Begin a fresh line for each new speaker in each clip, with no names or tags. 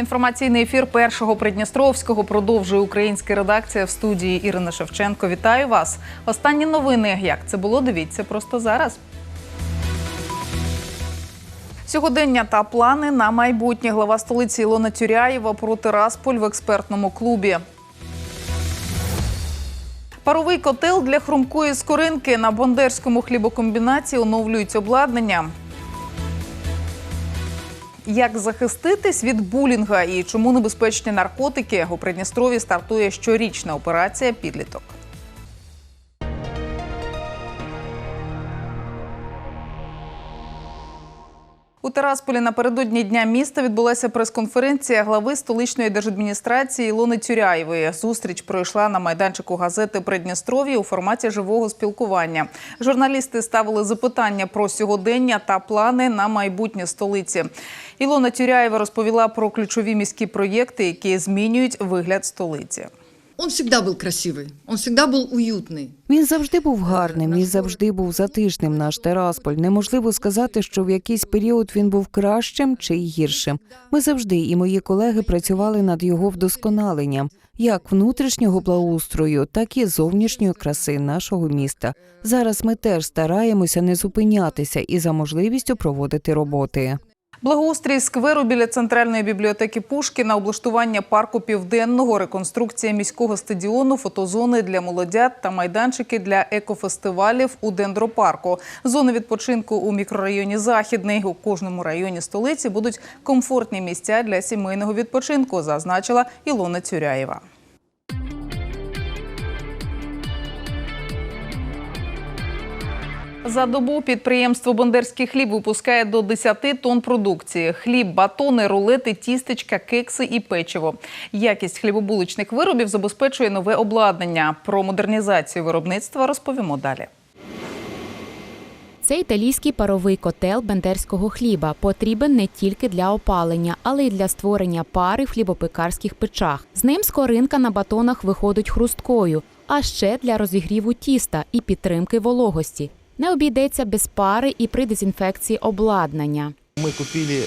Інформаційний ефір першого Придністровського продовжує українська редакція в студії Ірина Шевченко. Вітаю вас. Останні новини. Як це було? Дивіться просто зараз. Сьогодення та плани на майбутнє. Глава столиці Ілона Тюряєва проти Располь в експертному клубі. Паровий котел для хрумкої скоринки на Бондерському хлібокомбінаті оновлюють обладнання. Як захиститись від булінга і чому небезпечні наркотики у Придністрові стартує щорічна операція Підліток. У Тарасполі напередодні дня міста відбулася прес-конференція глави столичної держадміністрації Ілони Тюряєвої. Зустріч пройшла на майданчику газети Придністров'я у форматі живого спілкування. Журналісти ставили запитання про сьогодення та плани на майбутнє столиці. Ілона Тюряєва розповіла про ключові міські проєкти, які змінюють вигляд столиці.
Он всегда был красивый, он всегда был уютный.
Він завжди був гарним і завжди був затишним. Наш Терасполь. Неможливо сказати, що в якийсь період він був кращим чи й гіршим. Ми завжди і мої колеги працювали над його вдосконаленням, як внутрішнього благоустрою, так і зовнішньої краси нашого міста. Зараз ми теж стараємося не зупинятися і за можливістю проводити роботи.
Благоустрій скверу біля центральної бібліотеки Пушкіна, облаштування парку південного, реконструкція міського стадіону, фотозони для молодят та майданчики для екофестивалів у дендропарку. Зони відпочинку у мікрорайоні Західний. У кожному районі столиці будуть комфортні місця для сімейного відпочинку, зазначила Ілона Цюряєва. За добу підприємство Бондерський хліб випускає до 10 тонн продукції: хліб, батони, рулети, тістечка, кекси і печиво. Якість хлібобуличних виробів забезпечує нове обладнання. Про модернізацію виробництва розповімо далі.
Це італійський паровий котел бендерського хліба потрібен не тільки для опалення, але й для створення пари в хлібопекарських печах. З ним скоринка на батонах виходить хрусткою, а ще для розігріву тіста і підтримки вологості. Не обійдеться без пари і при дезінфекції обладнання.
Мы купили,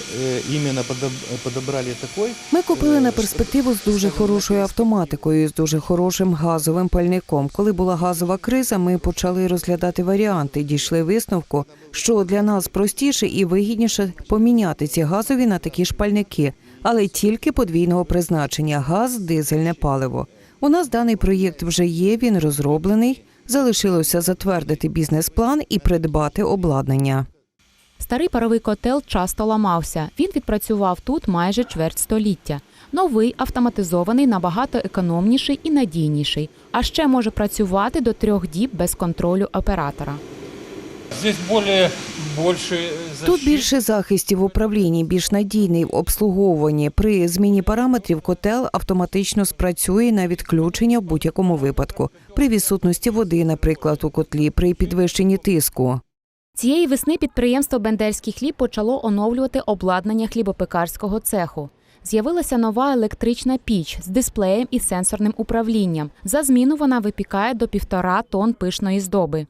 подобрали такой.
Ми купили на перспективу з дуже хорошою автоматикою, з дуже хорошим газовим пальником. Коли була газова криза, ми почали розглядати варіанти. Дійшли висновку, що для нас простіше і вигідніше поміняти ці газові на такі ж пальники, але тільки подвійного призначення газ, дизельне паливо. У нас даний проєкт вже є. Він розроблений. Залишилося затвердити бізнес-план і придбати обладнання.
Старий паровий котел часто ламався. Він відпрацював тут майже чверть століття. Новий автоматизований набагато економніший і надійніший, а ще може працювати до трьох діб без контролю оператора.
Здесь более больше защиты.
Тут більше захистів в управлінні, більш надійний в обслуговуванні. При зміні параметрів котел автоматично спрацює на відключення в будь-якому випадку. При відсутності води, наприклад, у котлі, при підвищенні тиску.
Цієї весни підприємство Бендерський хліб почало оновлювати обладнання хлібопекарського цеху. З'явилася нова електрична піч з дисплеєм і сенсорним управлінням. За зміну вона випікає до півтора тонн пишної здоби.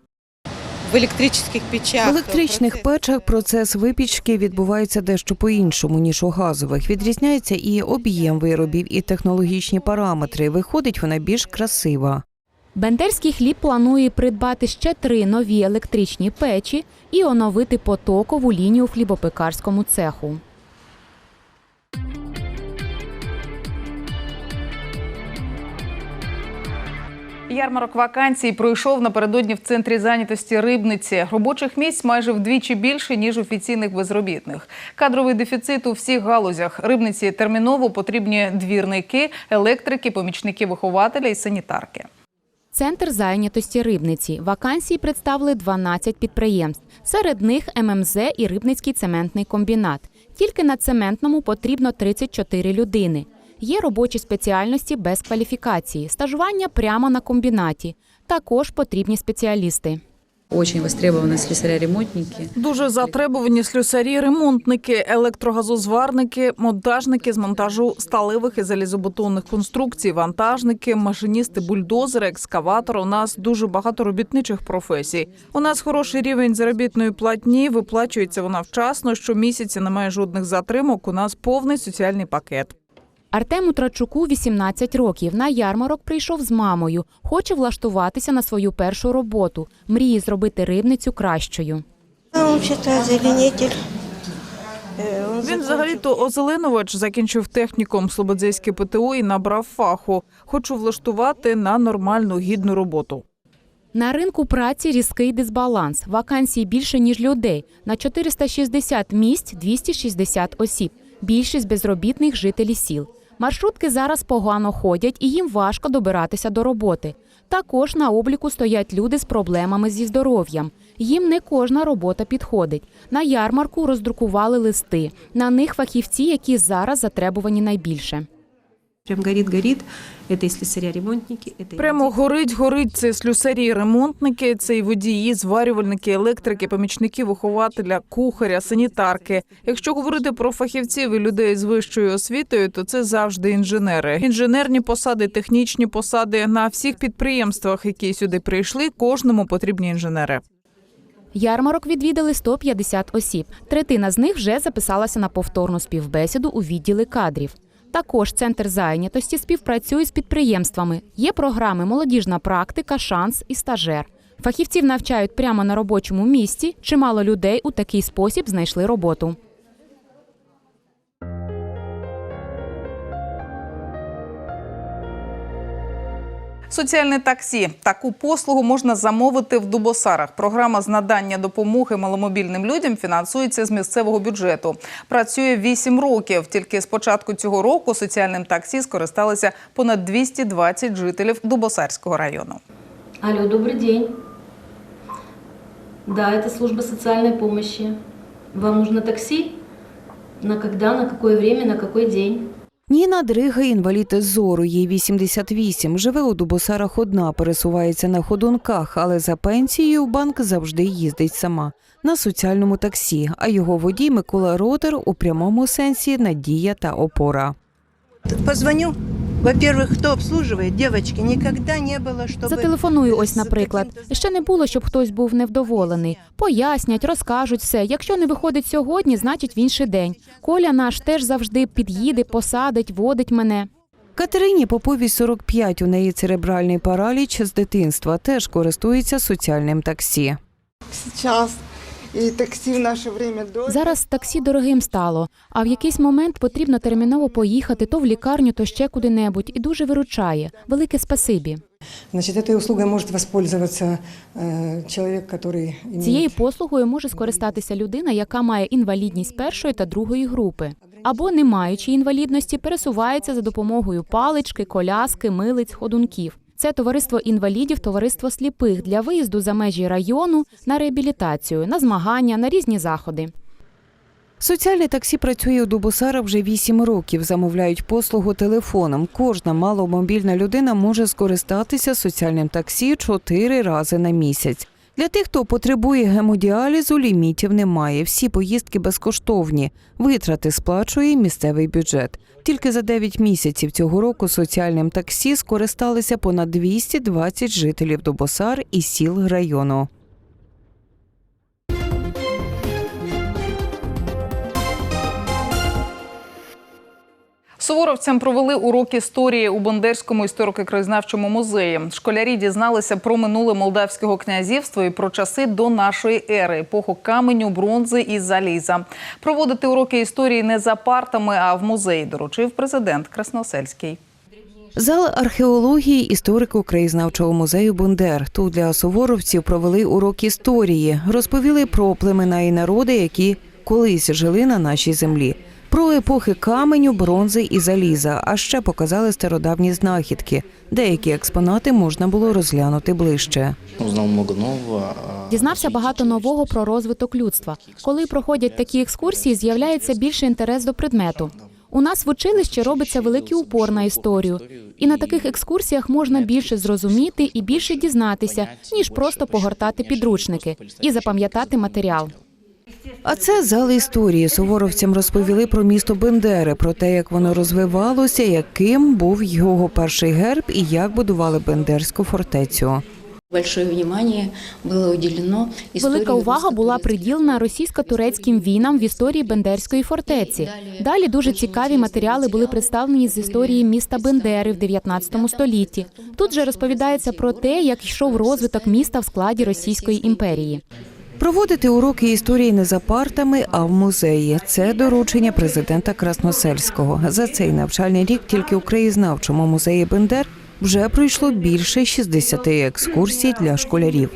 В електричних печах.
В електричних
процес-
печах процес випічки відбувається дещо по-іншому, ніж у газових. Відрізняється і об'єм виробів, і технологічні параметри. Виходить вона більш красива.
Бендерський хліб планує придбати ще три нові електричні печі і оновити потокову лінію в хлібопекарському цеху.
Ярмарок вакансій пройшов напередодні в центрі зайнятості рибниці. Робочих місць майже вдвічі більше ніж офіційних безробітних. Кадровий дефіцит у всіх галузях. Рибниці терміново потрібні двірники, електрики, помічники вихователя і санітарки.
Центр зайнятості рибниці. Вакансії представили 12 підприємств. Серед них ММЗ і Рибницький цементний комбінат. Тільки на цементному потрібно 34 людини. Є робочі спеціальності без кваліфікації, стажування прямо на комбінаті. Також потрібні спеціалісти.
Очень востребованы слесаря-ремонтники.
Дуже затребувані слюсарі, ремонтники, електрогазозварники, монтажники з монтажу сталевих і залізобетонних конструкцій, вантажники, машиністи, бульдозери, екскаватори. У нас дуже багато робітничих професій. У нас хороший рівень заробітної платні. Виплачується вона вчасно. Щомісяця немає жодних затримок. У нас повний соціальний пакет.
Артему Трачуку 18 років. На ярмарок прийшов з мамою. Хоче влаштуватися на свою першу роботу. Мріє зробити рибницю кращою.
Он
Він взагалі-то озеленувач закінчив технікум Слободзейське ПТУ і набрав фаху. Хочу влаштувати на нормальну гідну роботу.
На ринку праці різкий дисбаланс. Вакансій більше ніж людей. На 460 місць 260 осіб. Більшість безробітних жителі сіл. Маршрутки зараз погано ходять і їм важко добиратися до роботи. Також на обліку стоять люди з проблемами зі здоров'ям. Їм не кожна робота підходить. На ярмарку роздрукували листи. На них фахівці, які зараз затребувані найбільше.
Прям горит-горит. Это и слесаря-ремонтники. Это
Прямо горить, горить. Це слюсарі, ремонтники, це і водії, зварювальники, електрики, помічники вихователя, кухаря, санітарки. Якщо говорити про фахівців і людей з вищою освітою, то це завжди інженери. Інженерні посади, технічні посади на всіх підприємствах, які сюди прийшли, кожному потрібні інженери.
Ярмарок відвідали 150 осіб. Третина з них вже записалася на повторну співбесіду у відділи кадрів. Також центр зайнятості співпрацює з підприємствами. Є програми Молодіжна практика, шанс і стажер. Фахівців навчають прямо на робочому місці. Чимало людей у такий спосіб знайшли роботу.
Соціальне таксі. Таку послугу можна замовити в Дубосарах. Програма з надання допомоги маломобільним людям фінансується з місцевого бюджету. Працює 8 років. Тільки з початку цього року соціальним таксі скористалися понад 220 жителів Дубосарського району.
Алло, добрый день. Да, это служба социальной помощи. Вам нужно такси? На когда, на какое время, на какой день?
Ніна Дрига, інвалід зору, їй 88, живе у Дубосарах одна, пересувається на ходунках, але за пенсією в банк завжди їздить сама на соціальному таксі. А його водій Микола Ротер у прямому сенсі надія та опора.
Позвоню. Во-первых, кто обслуживает? Девочки, никогда не было, чтобы...
Зателефоную ось,
с
наприклад.
каким-то
Ще не було, щоб хтось був невдоволений. Пояснять, розкажуть все. Якщо не виходить сьогодні, значить в інший день. Коля наш теж завжди під'їде, посадить, водить мене.
Катерині Поповій 45, у неї церебральний параліч з дитинства, теж користується соціальним таксі.
Сейчас. И такси в наше время дорого.
Зараз таксі дорогим стало, а в якийсь момент потрібно терміново поїхати то в лікарню, то ще куди-небудь, і дуже виручає. Велике спасибі.
Значит, этой услугой может воспользоваться э, человек, который имеет...
Цією послугою може скористатися людина, яка має інвалідність першої та другої групи, або, не маючи інвалідності, пересувається за допомогою палички, коляски, милиць, ходунків. Це товариство інвалідів, товариство сліпих для виїзду за межі району на реабілітацію, на змагання, на різні заходи.
Соціальне таксі працює у Дубосара вже 8 років. Замовляють послугу телефоном. Кожна маломобільна людина може скористатися соціальним таксі 4 рази на місяць. Для тих, хто потребує гемодіалізу, лімітів немає. Всі поїздки безкоштовні. Витрати сплачує місцевий бюджет. Тільки за 9 місяців цього року соціальним таксі скористалися понад 220 жителів Добосар і сіл району.
Суворовцям провели урок історії у Бандерському історико-краєзнавчому музеї. Школярі дізналися про минуле молдавського князівства і про часи до нашої ери, епоху каменю, бронзи і заліза. Проводити уроки історії не за партами, а в музеї доручив президент Красносельський.
Зал археології історико-краєзнавчого музею Бондер. Тут для суворовців провели урок історії, розповіли про племена і народи, які колись жили на нашій землі. Про епохи каменю, бронзи і заліза, а ще показали стародавні знахідки. Деякі експонати можна було розглянути ближче.
Узнал много нового.
Дізнався багато нового про розвиток людства. Коли проходять такі екскурсії, з'являється більший інтерес до предмету. У нас в училищі робиться великий упор на історію, і на таких екскурсіях можна більше зрозуміти і більше дізнатися, ніж просто погортати підручники і запам'ятати матеріал.
А це зал історії. Суворовцям розповіли про місто Бендери, про те, як воно розвивалося, яким був його перший герб і як будували Бендерську фортецю.
Велика увага була приділена російсько-турецьким війнам в історії Бендерської фортеці. Далі дуже цікаві матеріали були представлені з історії міста Бендери в 19 столітті. Тут же розповідається про те, як йшов розвиток міста в складі Російської імперії.
Проводити уроки історії не за партами, а в музеї. Це доручення президента Красносельського. За цей навчальний рік тільки у краєзнавчому музеї Бендер вже пройшло більше 60 екскурсій для школярів.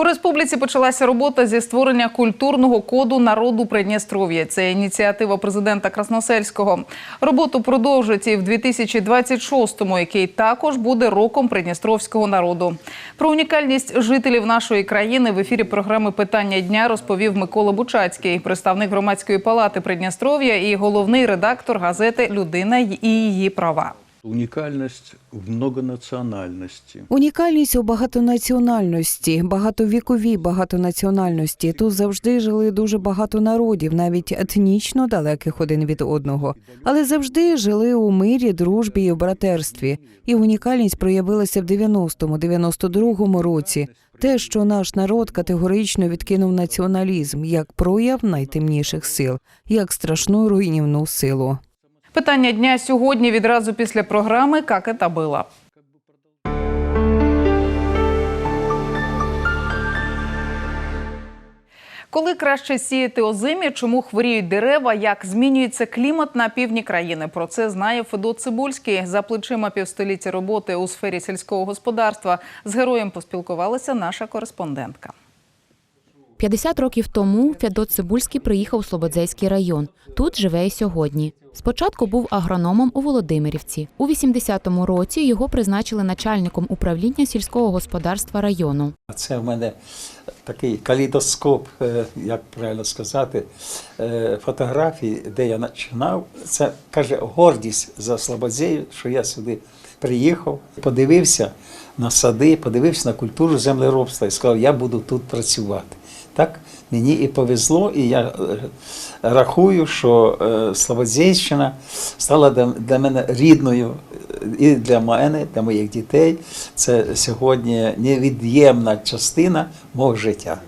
У республіці почалася робота зі створення культурного коду народу Придністров'я. Це ініціатива президента Красносельського. Роботу продовжать і в 2026-му, який також буде роком придністровського народу. Про унікальність жителів нашої країни в ефірі програми Питання дня розповів Микола Бучацький, представник громадської палати Придністров'я і головний редактор газети Людина і її права.
Унікальність в многонаціональності.
Унікальність у багатонаціональності, багатовіковій багатонаціональності. Тут завжди жили дуже багато народів, навіть етнічно далеких один від одного, але завжди жили у мирі, дружбі і в братерстві. І унікальність проявилася в 90-му, 92-му році. Те, що наш народ категорично відкинув націоналізм як прояв найтемніших сил, як страшну руйнівну силу.
Питання дня сьогодні відразу після програми «Как это было». Коли краще сіяти озимі, чому хворіють дерева, як змінюється клімат на півдні країни? Про це знає Федот Цибульський. За плечима півстоліття роботи у сфері сільського господарства з героєм поспілкувалася наша кореспондентка.
50 років тому Федот Цибульський приїхав у Слободзейський район. Тут живе і сьогодні. Спочатку був агрономом у Володимирівці. У 80-му році його призначили начальником управління сільського господарства району.
Це в мене такий калейдоскоп, е, як правильно сказати, е, фотографій, де я починав. Це каже гордість за Слободзею, що я сюди приїхав, подивився на сади, подивився на культуру землеробства і сказав, я буду тут працювати. Так мені і повезло, і я е, рахую, що е, стала для- для мене рідною е, і для мене, для моїх дітей. Це сьогодні невід'ємна частина мого життя.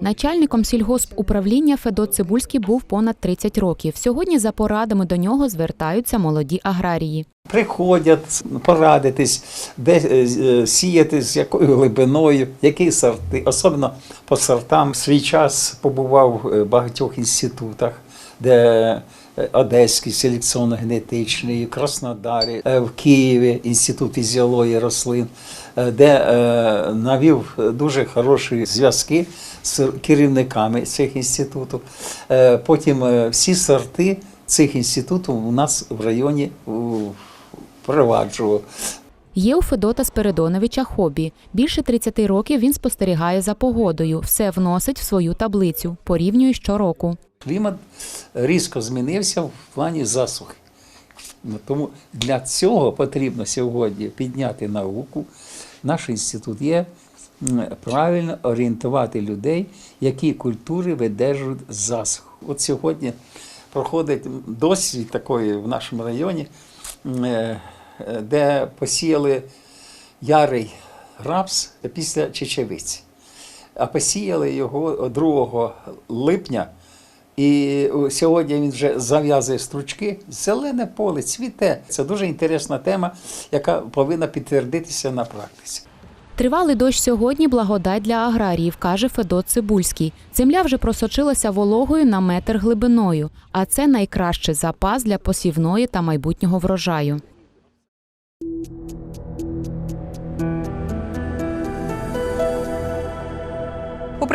Начальником сільгоспуправління Федот Цибульський був понад 30 років. Сьогодні за порадами до нього звертаються молоді аграрії.
Приходять порадитись, де е, е, сіяти, з якою глибиною, які сорти. Особливо по сортам свій час побував в багатьох інститутах, де е, Одеський селекційно-генетичний, в Краснодарі, е, в Києві інститут фізіології рослин, е, де е, навів дуже хороші зв'язки з керівниками цих інститутів. Е, Потім е, всі сорти цих інститутів у нас в районі впроваджував.
Є у Федота Спиридоновича хобі. Більше 30 років він спостерігає за погодою, все вносить в свою таблицю, порівнює щороку.
Клімат різко змінився в плані засухи. Тому для цього потрібно сьогодні підняти науку. Наш інститут є правильно орієнтувати людей, які культури видержують засуху. От сьогодні проходить досвід такої в нашому районі, е, де посіяли ярий рапс після чечевиці. А посіяли його 2 липня. І сьогодні він вже зав'язує стручки, зелене поле, цвіте. Це дуже інтересна тема, яка повинна підтвердитися на практиці.
Тривалий дощ сьогодні благодать для аграріїв, каже Федот Цибульський. Земля вже просочилася вологою на метр глибиною, а це найкращий запас для посівної та майбутнього врожаю.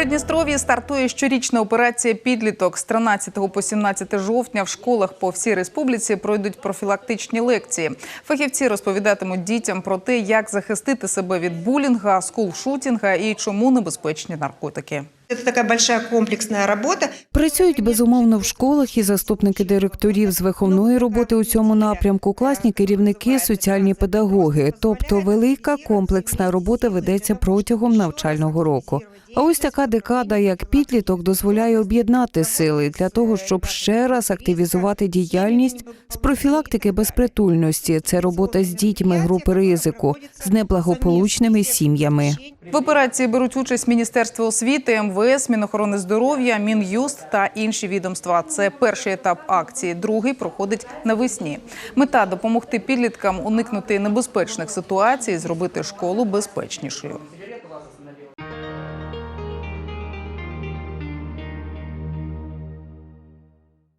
Придністров'ї стартує щорічна операція Підліток з 13 по 17 жовтня в школах по всій республіці пройдуть профілактичні лекції. Фахівці розповідатимуть дітям про те, як захистити себе від булінга, скулшутінга і чому небезпечні наркотики.
Это такая большая комплексная работа.
Працюють безумовно в школах і заступники директорів з виховної роботи у цьому напрямку, класні керівники, соціальні педагоги. Тобто велика комплексна робота ведеться протягом навчального року. А ось така декада, як підліток, дозволяє об'єднати сили для того, щоб ще раз активізувати діяльність з профілактики безпритульності. Це робота з дітьми групи ризику, з неблагополучними сім'ями.
В операції беруть участь Міністерство освіти, МВС, Мінохорони здоров'я, Мін'юст та інші відомства. Це перший етап акції. Другий проходить навесні. Мета допомогти підліткам уникнути небезпечних ситуацій, зробити школу безпечнішою.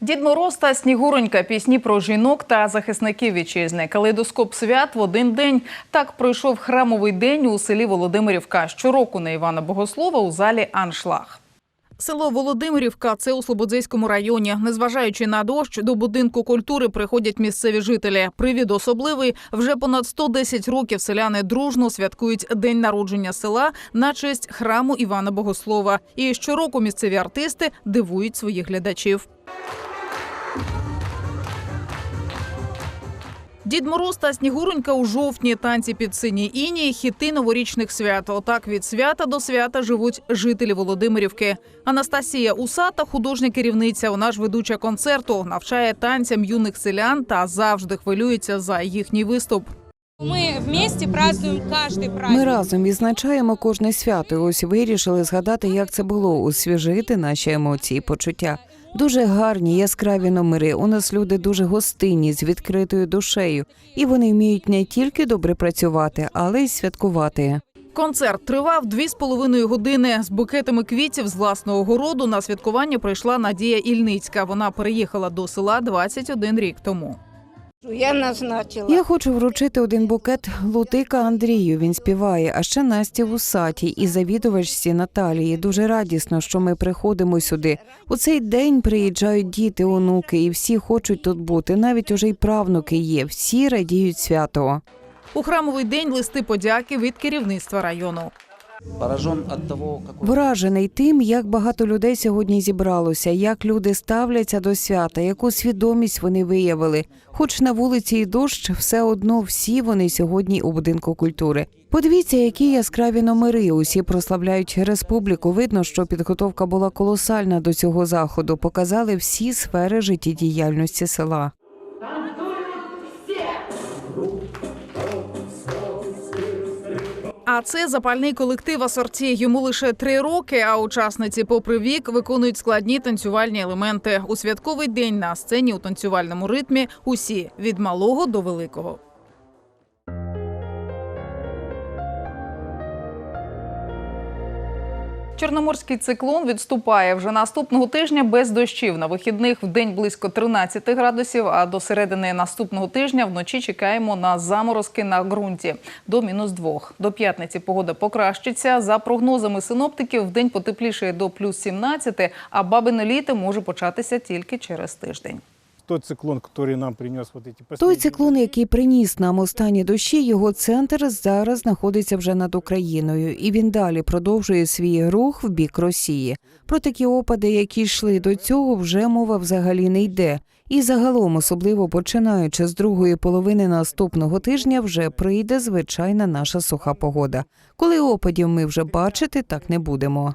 Дід Мороз та Снігуронька – пісні про жінок та захисників вітчизни. Калейдоскоп свят в один день. Так пройшов храмовий день у селі Володимирівка. Щороку на Івана Богослова у залі «Аншлаг». Село Володимирівка це у Слободзейському районі. Незважаючи на дощ, до будинку культури приходять місцеві жителі. Привід особливий. Вже понад 110 років селяни дружно святкують день народження села на честь храму Івана Богослова. І щороку місцеві артисти дивують своїх глядачів. Дід Мороз та Снігуронька у жовтні танці під синій іній, хіти новорічних свят. Отак від свята до свята живуть жителі Володимирівки. Анастасія Усата, художня керівниця. Вона ж ведуча концерту, навчає танцям юних селян та завжди хвилюється за їхній виступ.
Мы вместе празднуем каждый праздник.
Ми разом відзначаємо кожне свято. і Ось вирішили згадати, як це було, освіжити наші емоції, почуття. Дуже гарні, яскраві номери. У нас люди дуже гостинні, з відкритою душею, і вони вміють не тільки добре працювати, але й святкувати.
Концерт тривав дві з половиною години. З букетами квітів з власного городу на святкування прийшла Надія Ільницька. Вона переїхала до села 21 рік тому.
Я назначила.
Я хочу вручити один букет Лутика Андрію. Він співає, а ще Насті Вусаті і завідувачці Наталії. Дуже радісно, що ми приходимо сюди. У цей день приїжджають діти, онуки, і всі хочуть тут бути. Навіть уже й правнуки є. Всі радіють свято.
У храмовий день листи подяки від керівництва району.
Вражений тим, як багато людей сьогодні зібралося, як люди ставляться до свята, яку свідомість вони виявили. Хоч на вулиці і дощ, все одно всі вони сьогодні у будинку культури. Подивіться, які яскраві номери. Усі прославляють республіку. Видно, що підготовка була колосальна до цього заходу. Показали всі сфери життєдіяльності села.
А це запальний колектив асорті. Йому лише три роки. А учасниці, попри вік, виконують складні танцювальні елементи. У святковий день на сцені у танцювальному ритмі усі від малого до великого. Чорноморський циклон відступає вже наступного тижня без дощів. На вихідних в день близько 13 градусів, а до середини наступного тижня вночі чекаємо на заморозки на ґрунті до мінус 2. До п'ятниці погода покращиться. За прогнозами синоптиків, в день потеплішає до плюс 17, а бабине літо може початися тільки через тиждень.
Тот циклон, который нам принес вот эти
Той циклон, який приніс нам останні дощі, його центр зараз знаходиться вже над Україною, і він далі продовжує свій рух в бік Росії. Про такі опади, які йшли до цього, вже мова взагалі не йде. І загалом, особливо починаючи з другої половини наступного тижня, вже прийде звичайна наша суха погода. Коли опадів ми вже бачити так не будемо.